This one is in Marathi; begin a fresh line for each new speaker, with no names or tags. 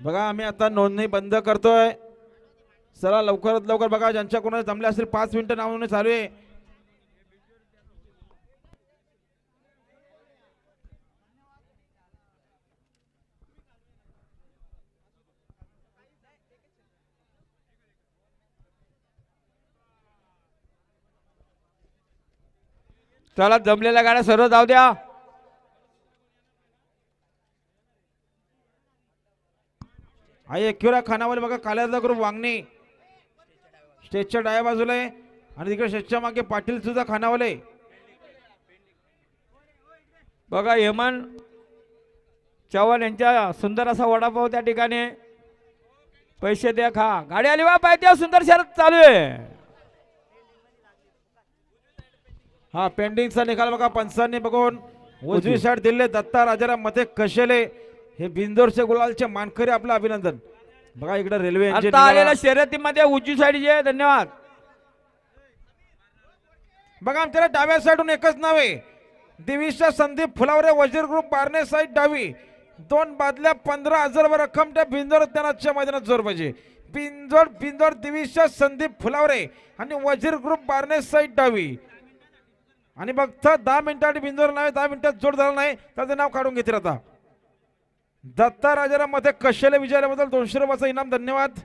बघा आम्ही आता नोंदणी बंद करतोय. चला लवकरात लवकर बघा ज्यांच्या कोणाला जमले असेल पाच मिनिटं नाव नोंदणी चालू आहे.
चला जमलेल्या गाड्या सर्व जाऊ द्या.
आई एक्युरा खानावले बघा काल्याचा ग्रुप वांगणी. स्टेजच्या डाव्या बाजूला आहे. आणि तिकडे स्टेजच्या मागे पाटील सुद्धा खानावले.
बघा हेमंत चव्हाण यांच्या सुंदर असा वडापाव त्या ठिकाणी. पैसे द्या खा. गाडी आली बा पाहिजे सुंदर शरद चालू आहे.
हा पेंडिंगचा निकाल बघा पंचांनी बघून. उजवी साईड दिले दत्ता राजाराममध्ये कशेले? हे बिंदोरचे गुलालचे मानकरी आपलं अभिनंदन. बघा इकडे रेल्वे
आता. आलेल्या शर्यतीमध्ये उजवी साईडचे धन्यवाद.
बघा आमच्याला डाव्या साईडून एकच नाव दिविशा संदीप फुलावरे वजीर ग्रुप बारणे साईड डावी. दोन बादल्या पंधरा हजार वर रक्कम त्या बिंदोर त्यांच्या मैदानात जोर पाहिजे. बिंदोर बिंदोर दिविशा संदीप फुलावरे आणि वजीर ग्रुप बारणे साईड डावी. आणि बघता दहा मिनिटासाठी बिंदोर नाही दहा मिनिटात जोड झाला नाही त्याचं नाव काढून घेतील आता. दत्ता राजाराममध्ये कशाला विचारल्याबद्दल दोनशे रुपयाचा इनाम धन्यवाद.